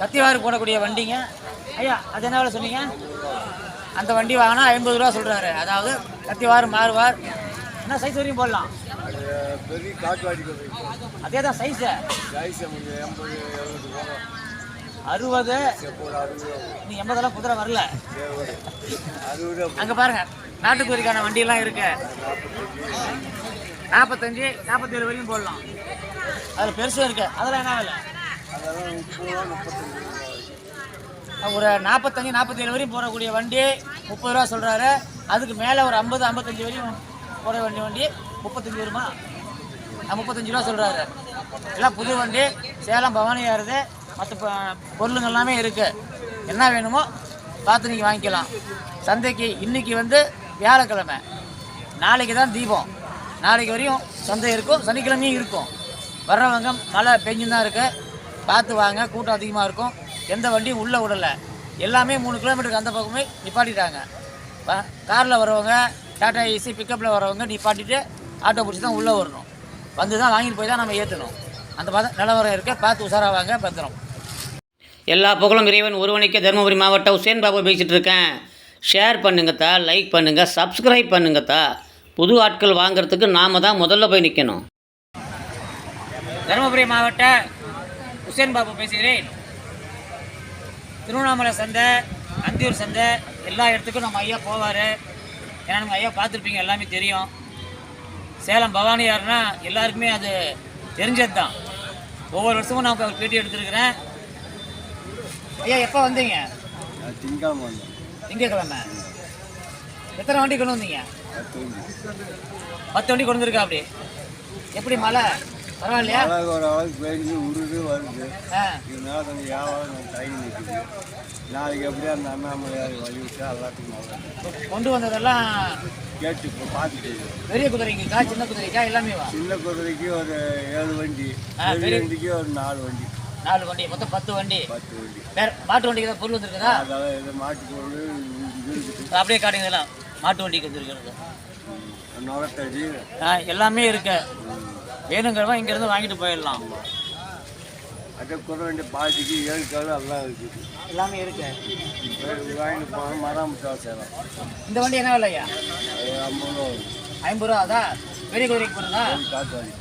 கத்திவாறு போடக்கூடிய வண்டிங்க. ஐயா அது என்ன சொன்னீங்க? அந்த வண்டி வாங்கினா ஐம்பது ரூபா சொல்கிறாரு அதாவது கத்திவாறு மாறுவார். என்ன சைஸ் வரையும் போடலாம்? அதே தான் சைஸு அறுபது. நீ எண்பதெல்லாம் குதிரை வரல. அறுபது அங்கே பாருங்க நாட்டுக்குரிக்கான வண்டியெல்லாம் இருக்கு. நாற்பத்தஞ்சு நாற்பத்தேழு வரையும் போடலாம். அதில் பெருசும் இருக்கு. அதெல்லாம் என்ன விலை? ஒரு நாற்பத்தஞ்சு நாற்பத்தேழு வரையும் போடக்கூடிய வண்டி முப்பது ரூபா சொல்கிறாரு அதுக்கு மேலே ஒரு ஐம்பது ஐம்பத்தஞ்சு வரையும் போட வேண்டிய வண்டி முப்பத்தஞ்சு வருமா? முப்பத்தஞ்சு ரூபா சொல்கிறாரு எல்லாம் புது வண்டி. சேலம் பவானி ஏறுது. மற்ற பொருளுங்க எல்லாமே இருக்குது என்ன வேணுமோ பார்த்து நீங்கள் வாங்கிக்கலாம். சந்தைக்கு இன்னைக்கு வந்து வியாழக்கிழமை. நாளைக்கு தான் தீபம். நாளைக்கு வரையும் சந்தை இருக்கும். சனிக்கிழமையும் இருக்கும். வர்றவங்க மழை பெஞ்சு தான் இருக்கு. பார்த்து வாங்க. கூட்டம் அதிகமாக இருக்கும். எந்த வண்டியும் உள்ளே விடலை. எல்லாமே மூணு கிலோமீட்டருக்கு அந்த பக்கமே நிப்பாட்டிட்டாங்க. காரில் வரவங்க டாட்டா ஏசி பிக்கப்பில் வரவங்க நிப்பாட்டிட்டு ஆட்டோ பிடிச்சி தான் உள்ளே வரணும். வந்து தான் வாங்கிட்டு போய் தான் நம்ம ஏற்றணும் அந்த மாதிரி நிலவரம் இருக்க. பார்த்து உஷாராக வாங்க பத்திரம். எல்லா புகழும் இறைவன் ஒருவனுக்கே. தருமபுரி மாவட்டம் உசேன் பாபு பேசிகிட்டு இருக்கேன். ஷேர் பண்ணுங்கத்தா லைக் பண்ணுங்கள் சப்ஸ்கிரைப் பண்ணுங்கத்தா. புது ஆட்கள் வாங்குறதுக்கு நாம தான் முதல்ல போய் நிற்கணும் தருமபுரி மாவட்ட உசேன் பாபு பேசுகிறேன். திருவண்ணாமலை சந்தை அந்தியூர் சந்தை எல்லா இடத்துக்கும் நம்ம ஐயா போவார். ஏன்னா நம்ம ஐயா பார்த்துருப்பீங்க எல்லாமே தெரியும். சேலம் பவானியார்னா எல்லாருக்குமே அது தெரிஞ்சது தான் ஒவ்வொரு வருஷமும் நான் அவர் பேட்டி எடுத்துருக்கிறேன். ஐயா எப்போ வந்தீங்க? வந்தேன். திங்கக்கிழமை எத்தனை வண்டி கொண்டு வந்தீங்க? பத்து வண்டி கொண்டு வந்திருக்கா அப்படி? எப்படி மழை? பரவாயில்லையா? ஒரு அளவுக்கு பெஞ்சு உருது வருது இதனால கொஞ்சம் வியாபாரம் தங்கி நிற்குது நாளைக்கு எப்படியா அந்த அண்ணாமலையார் வழி விட்டா எல்லாத்துக்கும் கொண்டு வந்ததெல்லாம் கேட்டு இப்போ பார்த்துட்டு பெரிய குதிரைங்கக்கா சின்ன குதிரைக்கா எல்லாமே வா? சின்ன குதிரைக்கு ஒரு ஏழு வண்டி பெரிய வண்டிக்கு ஒரு நாலு வண்டி. நாலு வண்டி மொத்தம் பத்து வண்டி. பத்து வண்டி. வேற மாட்டு வண்டிக்கு ஏதாவது பொருள் வந்திருக்குதா? இது மாட்டு பொருள் அப்படியே காட்டுங்க இதெல்லாம். மாட்டு வண்டிக்கு வந்திருக்கிறது எல்லாமே இருக்கு. வேணுங்கிறவன் இங்கேருந்து வாங்கிட்டு போயிடலாம். அதே குதிரை வண்டி பாதிக்கு ஏழு கால் எல்லாம் இருக்குது எல்லாமே இருக்கு. வாங்கிட்டு போனால் மரம் முட்டாள் சேலம் இந்த வண்டி என்ன விலையா? ஐம்பது ரூபா ஐம்பது ரூபா அதா பெரிய குதிரைக்கு போகிறதா காட்டு வண்டி.